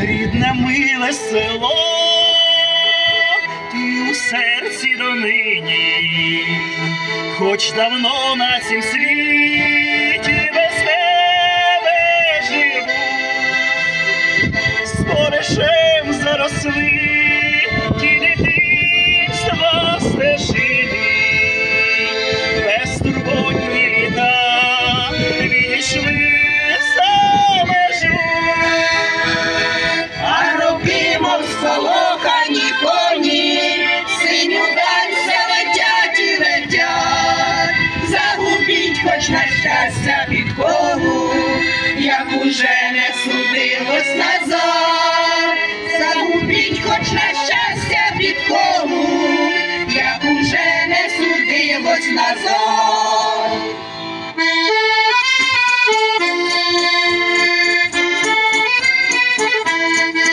Рідне миле село, ти у серці донині, хоч давно на цім світі без тебе живу, з корешем заросли щастя під підкову, як уже не судилось назад, загубіть хоч на щастя під підкову, як уже не судилось назад.